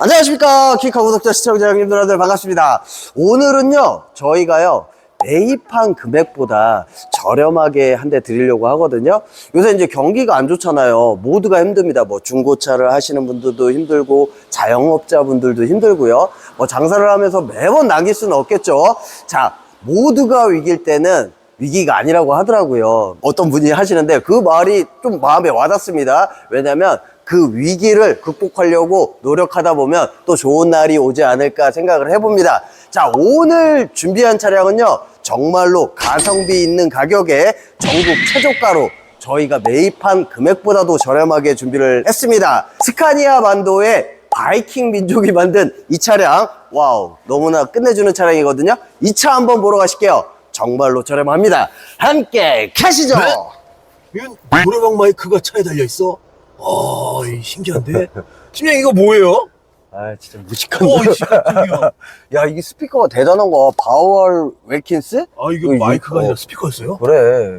안녕하십니까. 키카 구독자 시청자 형님 누나들 반갑습니다. 오늘은요 저희가요 매입한 금액보다 저렴하게 한 대 드리려고 하거든요. 요새 이제 경기가 안 좋잖아요. 모두가 힘듭니다. 뭐 중고차를 하시는 분들도 힘들고 자영업자 분들도 힘들고요. 뭐 장사를 하면서 매번 남길 수는 없겠죠. 자 모두가 위기일 때는 위기가 아니라고 하더라고요. 어떤 분이 하시는데 그 말이 좀 마음에 와닿습니다. 왜냐면 그 위기를 극복하려고 노력하다 보면 또 좋은 날이 오지 않을까 생각을 해봅니다. 자, 오늘 준비한 차량은요, 정말로 가성비 있는 가격에 전국 최저가로 저희가 매입한 금액보다도 저렴하게 준비를 했습니다. 스카니아 만도의 바이킹 민족이 만든 이 차량, 와우, 너무나 끝내주는 차량이거든요. 이 차 한번 보러 가실게요. 정말로 저렴합니다. 함께 가시죠. 네? 노래방 마이크가 차에 달려 있어. 아, 이 신기한데. 팀장 이거 뭐예요? 아, 진짜 어, 무식한데. 야, 이게 스피커가 대단한 거야. 바월 웰킨스? 아, 이거 이거 마이크가 어. 아니라 스피커였어요? 그래.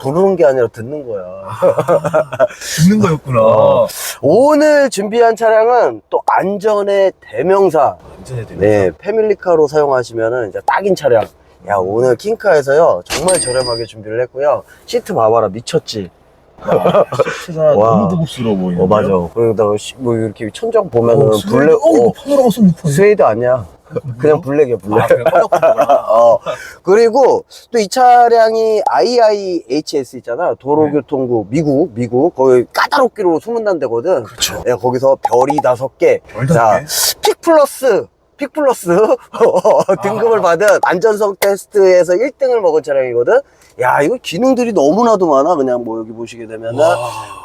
부르는 게 아니라 듣는 거야. 듣는 거였구나. 어. 오늘 준비한 차량은 또 안전의 대명사. 완전히 되네. 네, 패밀리카로 사용하시면은 이제 딱인 차량. 야, 오늘 킹카에서요. 정말 저렴하게 준비를 했고요. 시트 봐봐라. 미쳤지? 세상 와. 너무 고급스러워 보이네. 어, 맞아. 그러다 뭐 이렇게 천장 보면은 어, 블랙, 어, 어, 파노라마 선루프. 스웨이드 아니야. 그냥 블랙이야, 블랙. 아. 어. 그리고 또 이 차량이 IIHS 있잖아. 도로교통국 미국, 미국. 거기 까다롭기로 소문난 데거든. 그렇죠. 야, 거기서 별이 다섯 개. 별 다섯 개? 픽 플러스. 픽 플러스 등급을 아. 받은 안전성 테스트에서 1등을 먹은 차량이거든. 야, 이거 기능들이 너무나도 많아. 그냥 뭐 여기 보시게 되면은 와.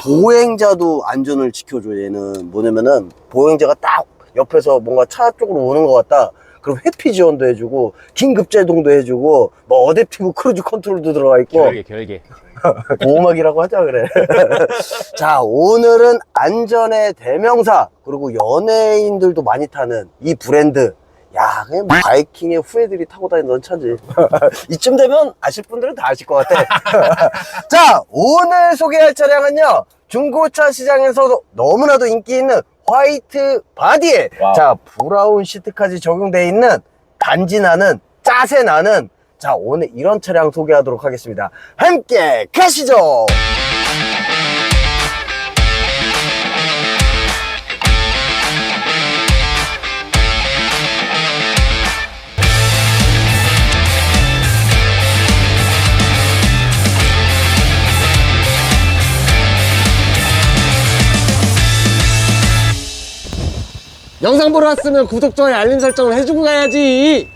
보행자도 안전을 지켜줘. 얘는 뭐냐면은 보행자가 딱 옆에서 뭔가 차 쪽으로 오는 것 같다. 그럼 회피 지원도 해주고 긴급 제동도 해주고 뭐 어댑티브 크루즈 컨트롤도 들어가 있고 결계 결계 보호막이라고 하자 그래. 자 오늘은 안전의 대명사 그리고 연예인들도 많이 타는 이 브랜드. 야 그냥 뭐 바이킹의 후예들이 타고 다니던 차지. 이쯤 되면 아실 분들은 다 아실 것 같아. 자 오늘 소개할 차량은요 중고차 시장에서 너무나도 인기 있는 화이트 바디에 와우. 자 브라운 시트까지 적용되어 있는 단지 나는 짜세 나는 자 오늘 이런 차량 소개하도록 하겠습니다 함께 가시죠 영상 보러 왔으면 구독 좋아요 알림 설정을 해주고 가야지.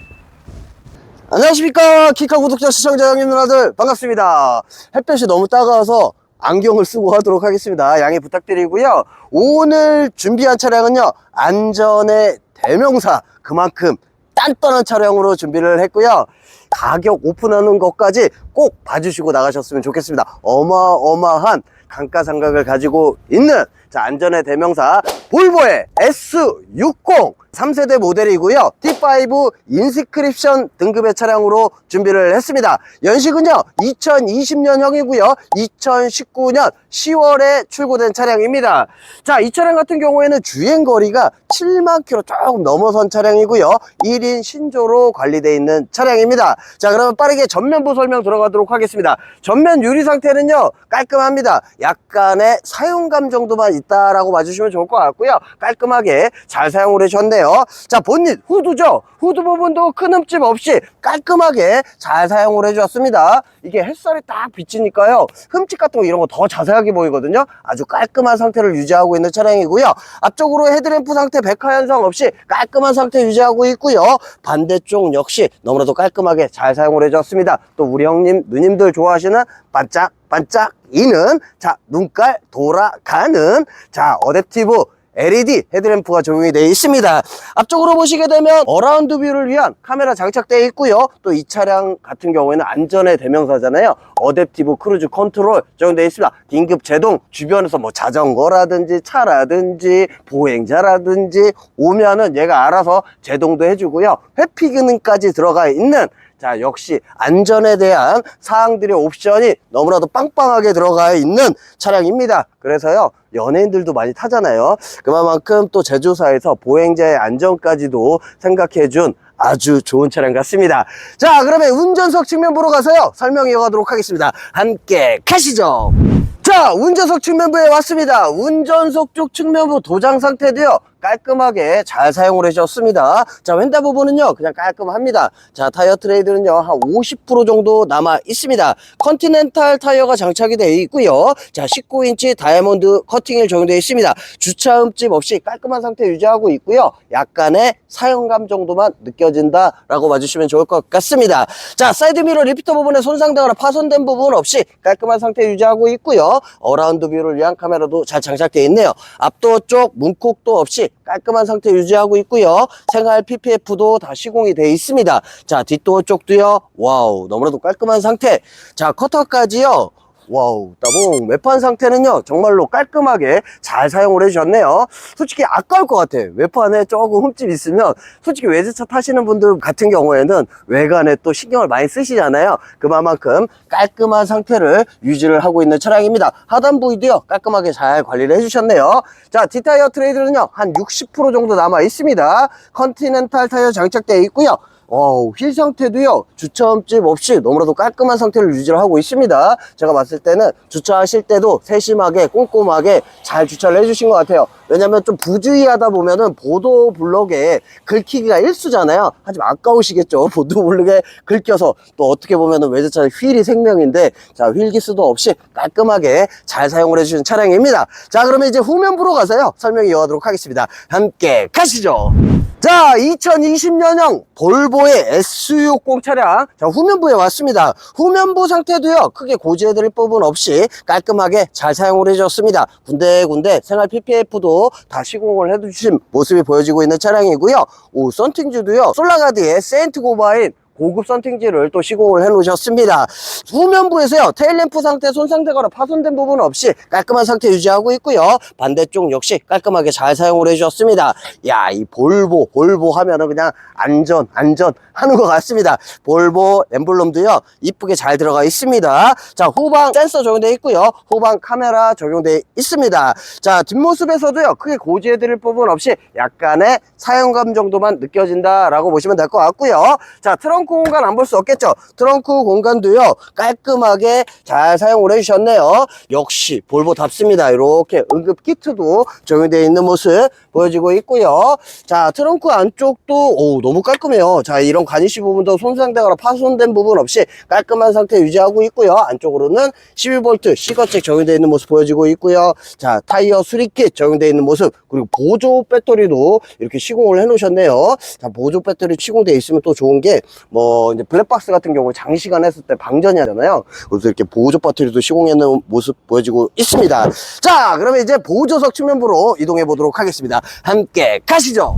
안녕하십니까. 키카 구독자 시청자 형님 누나들 반갑습니다. 햇볕이 너무 따가워서 안경을 쓰고 하도록 하겠습니다. 양해 부탁드리고요. 오늘 준비한 차량은요 안전의 대명사 그만큼 단단한 차량으로 준비를 했고요. 가격 오픈하는 것까지 꼭 봐주시고 나가셨으면 좋겠습니다. 어마어마한 감가상각을 가지고 있는 자, 안전의 대명사 볼보의 S60 3세대 모델이고요. T5 인스크립션 등급의 차량으로 준비를 했습니다. 연식은요. 2020년형이고요. 2019년 10월에 출고된 차량입니다. 자, 이 차량 같은 경우에는 주행 거리가 7만 킬로 조금 넘어선 차량이고요. 1인 신조로 관리되어 있는 차량입니다. 자, 그러면 빠르게 전면부 설명 들어가도록 하겠습니다. 전면 유리 상태는요. 깔끔합니다. 약간의 사용감 정도만 있다라고 봐주시면 좋을 것 같고요. 깔끔하게 잘 사용을 해주셨네요. 자, 본닛 후드죠. 후드 부분도 큰 흠집 없이 깔끔하게 잘 사용을 해주셨습니다. 이게 햇살이 딱 비치니까요. 흠집 같은 거 이런 거 더 자세하게 보이거든요. 아주 깔끔한 상태를 유지하고 있는 차량이고요. 앞쪽으로 헤드램프 상태 백화 현상 없이 깔끔한 상태 유지하고 있고요. 반대쪽 역시 너무나도 깔끔하게 잘 사용을 해주셨습니다. 또 우리 형님, 누님들 좋아하시는 반짝 반짝 이는 자 눈깔 돌아가는 자 어댑티브 LED 헤드램프가 적용이 되어 있습니다. 앞쪽으로 보시게 되면 어라운드 뷰를 위한 카메라 장착되어 있고요. 또 이 차량 같은 경우에는 안전의 대명사잖아요. 어댑티브 크루즈 컨트롤 적용되어 있습니다. 긴급 제동 주변에서 뭐 자전거라든지 차라든지 보행자라든지 오면은 얘가 알아서 제동도 해주고요. 회피 기능까지 들어가 있는 자, 역시 안전에 대한 사항들의 옵션이 너무나도 빵빵하게 들어가 있는 차량입니다. 그래서요, 연예인들도 많이 타잖아요. 그만큼 또 제조사에서 보행자의 안전까지도 생각해 준 아주 좋은 차량 같습니다. 자, 그러면 운전석 측면 보러 가서요, 설명 이어가도록 하겠습니다. 함께 가시죠. 자, 운전석 측면부에 왔습니다. 운전석 쪽 측면부 도장 상태도요, 깔끔하게 잘 사용을 해주셨습니다. 자, 휀다 부분은요, 그냥 깔끔합니다. 자, 타이어 트레이드는요, 한 50% 정도 남아 있습니다. 컨티넨탈 타이어가 장착이 되어 있고요. 자, 19인치 다이아몬드 커팅이 적용되어 있습니다. 주차 흠집 없이 깔끔한 상태 유지하고 있고요. 약간의 사용감 정도만 느껴진다라고 봐주시면 좋을 것 같습니다. 자, 사이드미러 리피터 부분에 손상되거나 파손된 부분 없이 깔끔한 상태 유지하고 있고요. 어라운드 뷰를 위한 카메라도 잘 장착되어 있네요. 앞도어 쪽 문콕도 없이 깔끔한 상태 유지하고 있고요. 생활 PPF도 다 시공이 되어 있습니다. 자, 뒷도어 쪽도요. 와우, 너무나도 깔끔한 상태. 자, 커터까지요. 와우, 따봉. 외판 상태는요, 정말로 깔끔하게 잘 사용을 해주셨네요. 솔직히 아까울 것 같아. 외판에 조금 흠집 있으면, 솔직히 외제차 타시는 분들 같은 경우에는 외관에 또 신경을 많이 쓰시잖아요. 그만큼 깔끔한 상태를 유지를 하고 있는 차량입니다. 하단 부위도요, 깔끔하게 잘 관리를 해주셨네요. 자, 뒷타이어 트레이드는요, 한 60% 정도 남아 있습니다. 컨티넨탈 타이어 장착되어 있고요. 어, 휠 상태도요, 주차 흠집 없이 너무나도 깔끔한 상태를 유지를 하고 있습니다. 제가 봤을 때는 주차하실 때도 세심하게, 꼼꼼하게 잘 주차를 해주신 것 같아요. 왜냐면 좀 부주의하다 보면은 보도 블록에 긁히기가 일수잖아요. 하지만 아까우시겠죠. 보도 블록에 긁혀서 또 어떻게 보면은 외제차 휠이 생명인데, 자, 휠 기스도 없이 깔끔하게 잘 사용을 해주신 차량입니다. 자, 그러면 이제 후면부로 가서요, 설명 이어가도록 하겠습니다. 함께 가시죠. 자, 2020년형 볼보의 S60 차량. 자, 후면부에 왔습니다. 후면부 상태도요, 크게 고지해드릴 부분 없이 깔끔하게 잘 사용을 해줬습니다. 군데군데 생활 PPF도 다 시공을 해주신 모습이 보여지고 있는 차량이고요. 오, 썬팅즈도요, 솔라가드의 세인트 고바인 고급 썬팅지를 또 시공을 해 놓으셨습니다. 후면부에서요, 테일램프 상태 손상되거나 파손된 부분 없이 깔끔한 상태 유지하고 있고요. 반대쪽 역시 깔끔하게 잘 사용을 해 주셨습니다. 야, 이 볼보, 볼보 하면은 그냥 안전, 안전 하는 것 같습니다. 볼보 엠블럼도요, 이쁘게 잘 들어가 있습니다. 자, 후방 센서 적용되어 있고요. 후방 카메라 적용되어 있습니다. 자, 뒷모습에서도요, 크게 고지해 드릴 부분 없이 약간의 사용감 정도만 느껴진다라고 보시면 될 것 같고요. 자, 트렁크 공간 안 볼 수 없겠죠? 트렁크 공간도요, 깔끔하게 잘 사용을 해주셨네요. 역시 볼보답습니다. 이렇게 응급 키트도 적용되어 있는 모습 보여지고 있고요. 자, 트렁크 안쪽도 오, 너무 깔끔해요. 자, 이런 가니쉬 부분도 손상되거나 파손된 부분 없이 깔끔한 상태 유지하고 있고요. 안쪽으로는 12V 시거잭 적용되어 있는 모습 보여지고 있고요. 자, 타이어 수리킷 적용되어 있는 모습 그리고 보조 배터리도 이렇게 시공을 해 놓으셨네요. 자, 보조 배터리 시공되어 있으면 또 좋은 게 뭐 이제 블랙박스 같은 경우 장시간 했을 때 방전이 하잖아요. 그래서 이렇게 보조 배터리도 시공해 놓은 모습 보여지고 있습니다. 자, 그러면 이제 보조석 측면부로 이동해 보도록 하겠습니다. 함께 가시죠.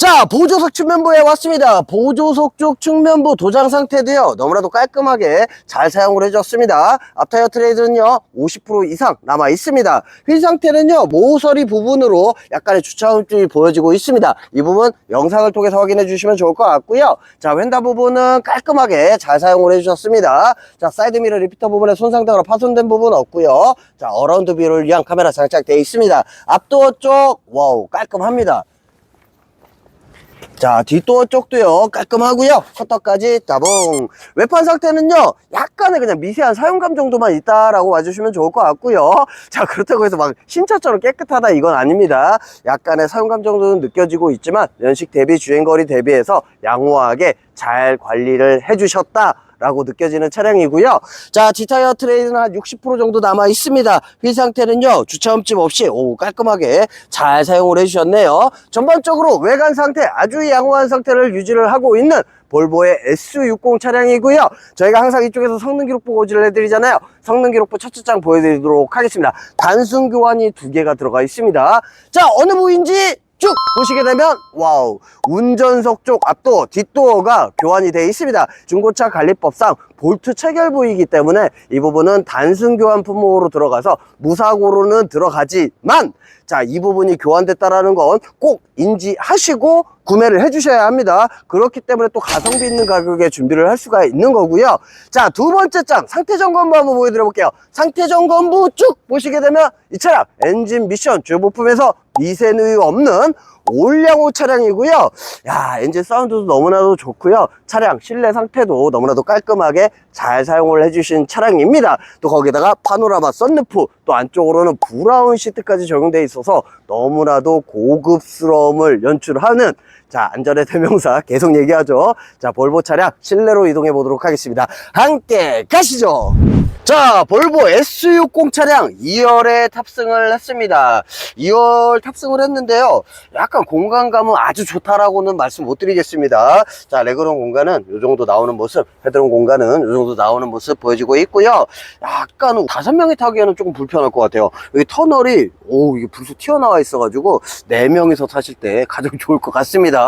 자, 보조석 측면부에 왔습니다. 보조석 쪽 측면부 도장 상태도요, 너무나도 깔끔하게 잘 사용을 해줬습니다. 앞타이어 트레이드는요, 50% 이상 남아 있습니다. 휠 상태는요, 모서리 부분으로 약간의 주차 흠집이 보여지고 있습니다. 이 부분 영상을 통해서 확인해 주시면 좋을 것 같고요. 자, 휀다 부분은 깔끔하게 잘 사용을 해주셨습니다. 자, 사이드미러 리피터 부분에 손상되거나 파손된 부분 없고요. 자, 어라운드 뷰를 위한 카메라 장착되어 있습니다. 앞도어 쪽, 와우, 깔끔합니다. 자, 뒷도어 쪽도요, 깔끔하고요 커터까지 따봉. 외판 상태는요, 약간의 그냥 미세한 사용감 정도만 있다라고 와주시면 좋을 것 같고요 자, 그렇다고 해서 막 신차처럼 깨끗하다 이건 아닙니다. 약간의 사용감 정도는 느껴지고 있지만, 연식 대비 주행거리 대비해서 양호하게 잘 관리를 해주셨다. 라고 느껴지는 차량이고요. 자, 디타이어 트레이드는 한 60% 정도 남아 있습니다. 휠 상태는요, 주차 흠집 없이 오, 깔끔하게 잘 사용을 해주셨네요. 전반적으로 외관 상태 아주 양호한 상태를 유지를 하고 있는 볼보의 S60 차량이고요. 저희가 항상 이쪽에서 성능 기록부 고지를 해드리잖아요. 성능 기록부 첫째 장 보여드리도록 하겠습니다. 단순 교환이 두 개가 들어가 있습니다. 자, 어느 부위인지 쭉 보시게 되면 와우 운전석 쪽 앞도어 뒷도어가 교환이 되어 있습니다 중고차 관리법상 볼트 체결 부위이기 때문에 이 부분은 단순 교환 품목으로 들어가서 무사고로는 들어가지만 자 이 부분이 교환됐다라는 건 꼭 인지하시고 구매를 해주셔야 합니다. 그렇기 때문에 또 가성비 있는 가격에 준비를 할 수가 있는 거고요. 자, 두 번째 장 상태 점검부 한번 보여드려 볼게요. 상태 점검부 쭉 보시게 되면 이 차량 엔진 미션 주요 부품에서 미세 누유 없는 올량호 차량이고요. 야, 엔진 사운드도 너무나도 좋고요. 차량 실내 상태도 너무나도 깔끔하게 잘 사용을 해주신 차량입니다. 또 거기다가 파노라마 썬루프, 또 안쪽으로는 브라운 시트까지 적용되어 있어서 너무나도 고급스러움을 연출하는 자, 안전의 대명사 계속 얘기하죠. 자, 볼보 차량 실내로 이동해 보도록 하겠습니다. 함께 가시죠. 자, 볼보 S60 차량 2열에 탑승을 했습니다. 2열 탑승을 했는데요. 약간 공간감은 아주 좋다라고는 말씀 못 드리겠습니다. 자, 레그룸 공간은 이 정도 나오는 모습, 헤드룸 공간은 이 정도 나오는 모습 보여지고 있고요. 약간 다섯 명이 타기에는 조금 불편할 것 같아요. 여기 터널이, 오, 이게 불쑥 튀어나와 있어가지고, 네 명이서 타실 때 가장 좋을 것 같습니다.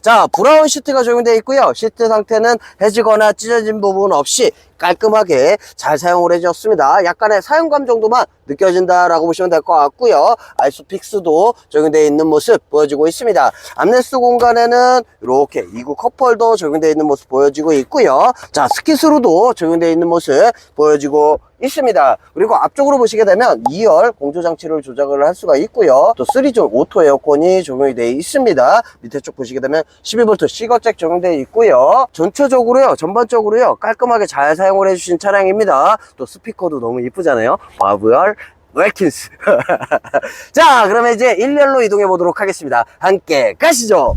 자, 브라운 시트가 적용되어 있고요. 시트 상태는 해지거나 찢어진 부분 없이 깔끔하게 잘 사용을 해주셨습니다. 약간의 사용감 정도만 느껴진다라고 보시면 될 것 같고요. 아이소픽스도 적용되어 있는 모습 보여지고 있습니다. 암레스 공간에는 이렇게 이구 컵홀더 적용되어 있는 모습 보여지고 있고요. 자, 스키스루도 적용되어 있는 모습 보여지고 있습니다. 그리고 앞쪽으로 보시게 되면 2열 공조 장치를 조작을 할 수가 있고요. 또 3존 오토 에어컨이 적용이 되어 있습니다. 밑에 쪽 보시게 되면 12V 시거잭 적용되어 있고요. 전체적으로요, 전반적으로요, 깔끔하게 잘 사용 을 해주신 차량입니다. 또 스피커도 너무 이쁘잖아요. 마브얼 웰킨스. 자, 그러면 이제 1열로 이동해 보도록 하겠습니다. 함께 가시죠.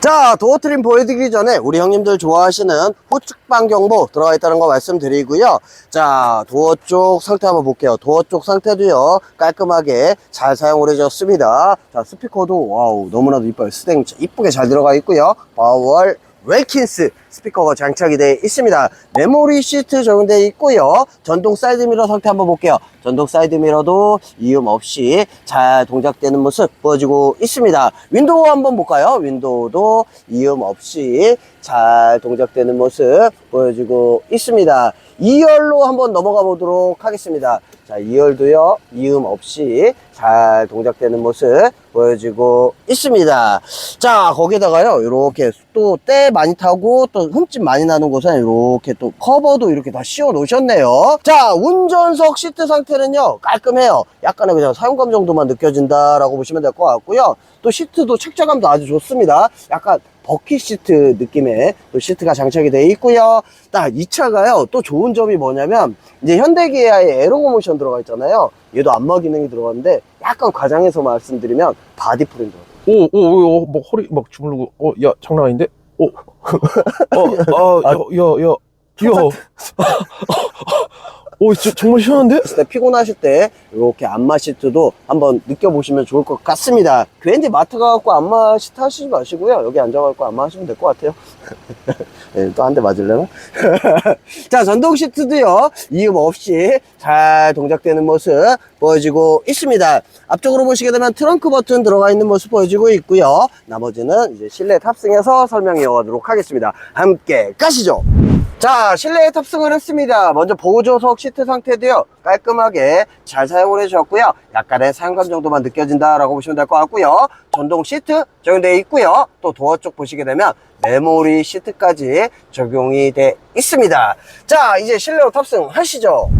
자, 도어 트림 보여드리기 전에 우리 형님들 좋아하시는 후측방 경보 들어가 있다는 거 말씀드리고요. 자, 도어 쪽 상태 한번 볼게요. 도어 쪽 상태도요, 깔끔하게 잘 사용을 해줬습니다. 자, 스피커도 와우, 너무나도 이뻐요. 스댕 이쁘게 잘 들어가 있고요. 파월 웰킨스 스피커가 장착이 되어 있습니다. 메모리 시트 적용되어 있고요. 전동 사이드미러 상태 한번 볼게요. 전동 사이드미러도 이음 없이 잘 동작되는 모습 보여주고 있습니다. 윈도우 한번 볼까요? 윈도우도 이음 없이 잘 동작되는 모습 보여주고 있습니다. 2열로 한번 넘어가 보도록 하겠습니다. 자, 2열도요, 이음 없이 잘 동작되는 모습 보여주고 있습니다. 자, 거기다가요, 이렇게 또 때 많이 타고 또 흠집 많이 나는 곳은 이렇게 또 커버도 이렇게 다 씌워 놓으셨네요. 자, 운전석 시트 상태는요, 깔끔해요. 약간의 그냥 사용감 정도만 느껴진다라고 보시면 될 것 같고요. 또 시트도 착자감도 아주 좋습니다. 약간 버킷 시트 느낌의 또 시트가 장착이 되어 있고요. 딱 이 차가요. 또 좋은 점이 뭐냐면 이제 현대기아의 에로고모션 들어가 있잖아요. 얘도 안마 기능이 들어갔는데 약간 과장해서 말씀드리면 바디 프레임 들어가. 오, 오, 막 허리 막 주물르고, 어, 야, 장난 아닌데? 오, 어, 아, 야, 야, 야, 야. 오, 저, 정말 시원한데? 있을 때 피곤하실 때 이렇게 안마 시트도 한번 느껴보시면 좋을 것 같습니다. 괜히 마트 가갖고 안마 시트 하시지 마시고요. 여기 앉아갖고 안마 하시면 될 것 같아요. 네, 또한 대 맞을려나? 자, 전동 시트도요. 이음 없이 잘 동작되는 모습 보여지고 있습니다. 앞쪽으로 보시게 되면 트렁크 버튼 들어가 있는 모습 보여지고 있고요. 나머지는 이제 실내 탑승해서 설명 이어가도록 하겠습니다. 함께 가시죠. 자, 실내에 탑승을 했습니다. 먼저 보조석 시트 상태도요, 깔끔하게 잘 사용을 해주셨고요. 약간의 사용감 정도만 느껴진다라고 보시면 될 것 같고요. 전동 시트 적용되어 있고요. 또 도어 쪽 보시게 되면 메모리 시트까지 적용이 돼 있습니다. 자, 이제 실내로 탑승하시죠.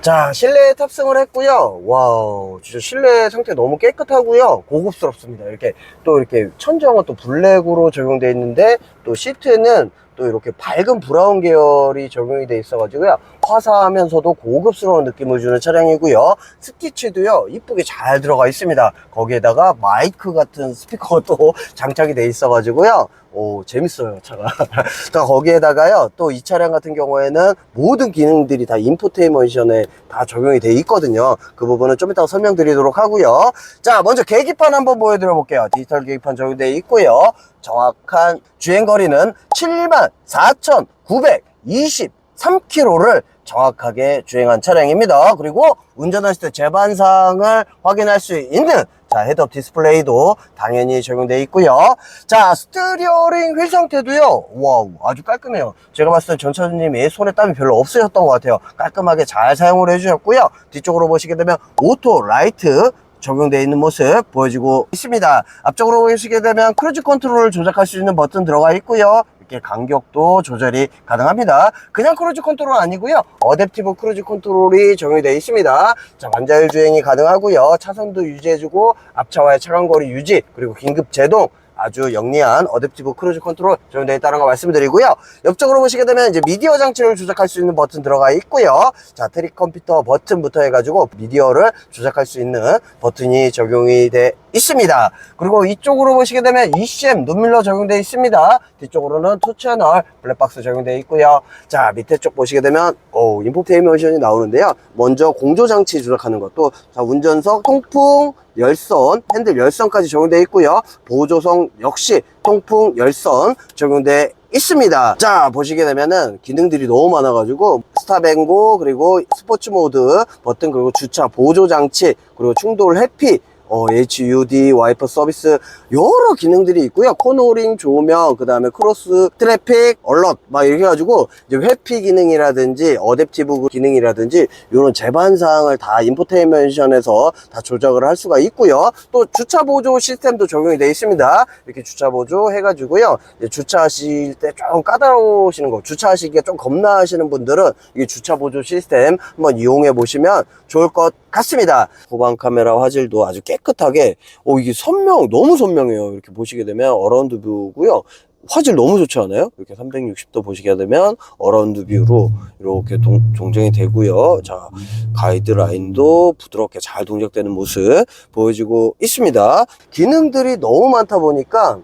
자, 실내에 탑승을 했고요. 와우, 진짜 실내 상태 너무 깨끗하고요. 고급스럽습니다. 이렇게 또 이렇게 천정은 또 블랙으로 적용되어 있는데 또 시트는 또 이렇게 밝은 브라운 계열이 적용이 돼 있어 가지고요. 화사하면서도 고급스러운 느낌을 주는 차량이고요. 스티치도요, 이쁘게 잘 들어가 있습니다. 거기에다가 마이크 같은 스피커가 또 장착이 돼 있어가지고요. 오, 재밌어요, 차가. 자, 거기에다가요, 또 이 차량 같은 경우에는 모든 기능들이 다 인포테인먼션에 다 적용이 돼 있거든요. 그 부분은 좀 이따가 설명드리도록 하고요. 자, 먼저 계기판 한번 보여드려 볼게요. 디지털 계기판 적용되어 있고요. 정확한 주행거리는 74,923km를 정확하게 주행한 차량입니다. 그리고 운전하실 때 제반상을 확인할 수 있는 자 헤드업 디스플레이도 당연히 적용되어 있고요. 자 스티어링 휠 상태도요. 와우 아주 깔끔해요. 제가 봤을 때 전차주님이 손에 땀이 별로 없으셨던 것 같아요. 깔끔하게 잘 사용을 해주셨고요. 뒤쪽으로 보시게 되면 오토 라이트 적용되어 있는 모습 보여지고 있습니다. 앞쪽으로 보시게 되면 크루즈 컨트롤을 조작할 수 있는 버튼 들어가 있고요. 이렇게 간격도 조절이 가능합니다. 그냥 크루즈 컨트롤 아니고요. 어댑티브 크루즈 컨트롤이 적용이 되어 있습니다. 자, 반자율 주행이 가능하고요. 차선도 유지해주고 앞차와의 차간거리 유지 그리고 긴급 제동 아주 영리한 어댑티브 크루즈 컨트롤 적용되어 있다는 거 말씀드리고요. 옆쪽으로 보시게 되면 이제 미디어 장치를 조작할 수 있는 버튼 들어가 있고요. 자, 트릭 컴퓨터 버튼부터 해가지고 미디어를 조작할 수 있는 버튼이 적용이 돼 있습니다. 그리고 이쪽으로 보시게 되면 ECM 눈밀러 적용되어 있습니다. 뒤쪽으로는 투 채널 블랙박스 적용되어 있고요. 자, 밑에 쪽 보시게 되면 오, 인포테인먼션이 나오는데요. 먼저 공조 장치 조작하는 것도 자, 운전석 통풍 열선, 핸들 열선까지 적용되어 있고요. 보조성 역시 통풍 열선 적용되어 있습니다. 자, 보시게 되면은 기능들이 너무 많아가지고 스탑앤고 그리고 스포츠 모드 버튼 그리고 주차 보조 장치 그리고 충돌 회피 어, HUD, 와이퍼 서비스 여러 기능들이 있고요. 코너링, 조명, 그 다음에 크로스 트래픽, 얼럿 막 이렇게 해가지고 이제 회피 기능이라든지 어댑티브 기능이라든지 이런 제반 사항을 다 인포테인먼션에서 다 조작을 할 수가 있고요. 또 주차 보조 시스템도 적용이 되어 있습니다. 이렇게 주차 보조 해가지고요. 주차하실 때 조금 까다로우시는 거, 주차하시기가 좀 겁나하시는 분들은 이 주차 보조 시스템 한번 이용해 보시면 좋을 것 같습니다. 후방 카메라 화질도 아주 깨끗하게, 어, 이게 선명, 너무 선명해요. 이렇게 보시게 되면 어라운드 뷰고요. 화질 너무 좋지 않아요? 이렇게 360도 보시게 되면 어라운드 뷰로 이렇게 동, 동정이 되고요. 자, 가이드라인도 부드럽게 잘 동작되는 모습 보여지고 있습니다. 기능들이 너무 많다 보니까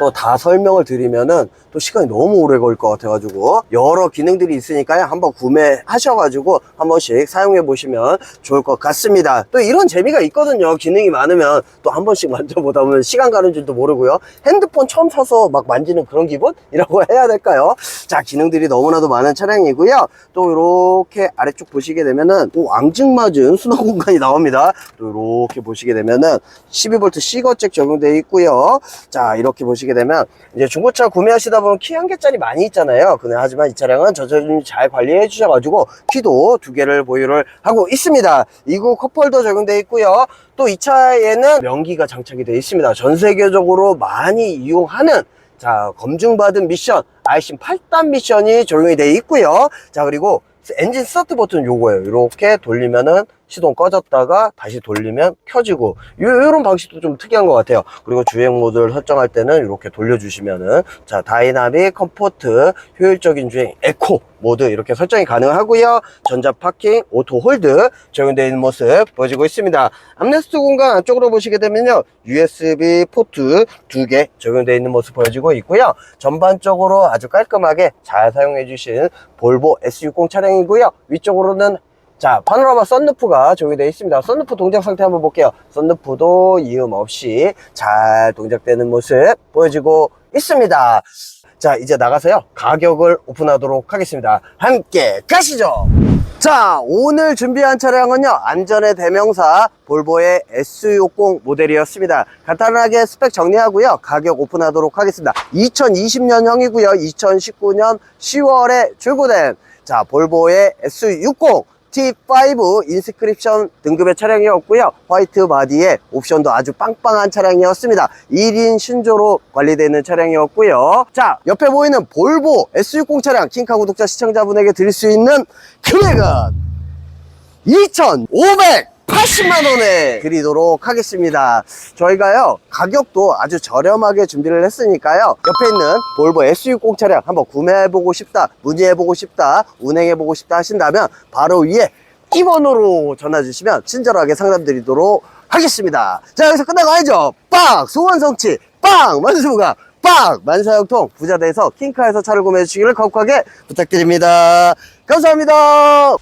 또 다 설명을 드리면은 또 시간이 너무 오래 걸릴 것 같아가지고 여러 기능들이 있으니까요. 한번 구매하셔가지고 한 번씩 사용해 보시면 좋을 것 같습니다. 또 이런 재미가 있거든요. 기능이 많으면 또 한 번씩 만져보다 보면 시간 가는 줄도 모르고요. 핸드폰 처음 사서 막 만지는 그런 기분이라고 해야 될까요? 자 기능들이 너무나도 많은 차량이고요. 또 이렇게 아래쪽 보시게 되면은 또 앙증맞은 수납 공간이 나옵니다. 또 이렇게 보시게 되면은 12V C거잭 적용되어 있고요. 자 이렇게 보시게 되면 이제 중고차 구매하시다 보면 키 한 개짜리 많이 있잖아요. 근데 하지만 이 차량은 저절히 잘 관리해 주셔가지고 키도 두 개를 보유를 하고 있습니다. 이구 컵홀더 적용되어 있고요. 또 이 차에는 명기가 장착이 되어 있습니다. 전 세계적으로 많이 이용하는 자 검증받은 미션 아이신 8단 미션이 적용이 되어 있고요. 자 그리고 엔진 스타트 버튼 요거예요. 이렇게 돌리면은 시동 꺼졌다가 다시 돌리면 켜지고 요, 요런 방식도 좀 특이한 것 같아요. 그리고 주행 모드를 설정할 때는 이렇게 돌려주시면은 자 다이나믹 컴포트 효율적인 주행 에코 모드 이렇게 설정이 가능하고요. 전자 파킹 오토 홀드 적용되어 있는 모습 보여지고 있습니다. 암레스트 공간 안쪽으로 보시게 되면요. USB 포트 두 개 적용되어 있는 모습 보여지고 있고요. 전반적으로 아주 깔끔하게 잘 사용해 주신 볼보 S60 차량이고요. 위쪽으로는 자, 파노라마 썬루프가 적용되어 있습니다. 썬루프 동작 상태 한번 볼게요. 썬루프도 이음 없이 잘 동작되는 모습 보여지고 있습니다. 자, 이제 나가서요. 가격을 오픈하도록 하겠습니다. 함께 가시죠! 자, 오늘 준비한 차량은요, 안전의 대명사 볼보의 S60 모델이었습니다. 간단하게 스펙 정리하고요, 가격 오픈하도록 하겠습니다. 2020년형이고요, 2019년 10월에 출고된, 자, 볼보의 S60 T5 인스크립션 등급의 차량이었고요. 화이트 바디에 옵션도 아주 빵빵한 차량이었습니다. 1인 신조로 관리되는 차량이었고요. 자, 옆에 보이는 볼보 S60 차량 킹카 구독자 시청자분에게 드릴 수 있는 금액은 2,580만 원에 드리도록 하겠습니다. 저희가요, 가격도 아주 저렴하게 준비를 했으니까요, 옆에 있는 볼보 S60 차량 한번 구매해보고 싶다, 문의해보고 싶다, 운행해보고 싶다 하신다면 바로 위에 2번으로 전화주시면 친절하게 상담드리도록 하겠습니다. 자, 여기서 끝나고 아니죠? 빵! 소원 성취! 빵! 만수무가! 빵! 만사형통 부자대에서 킹카에서 차를 구매해 주시기를 거룩하게 부탁드립니다. 감사합니다.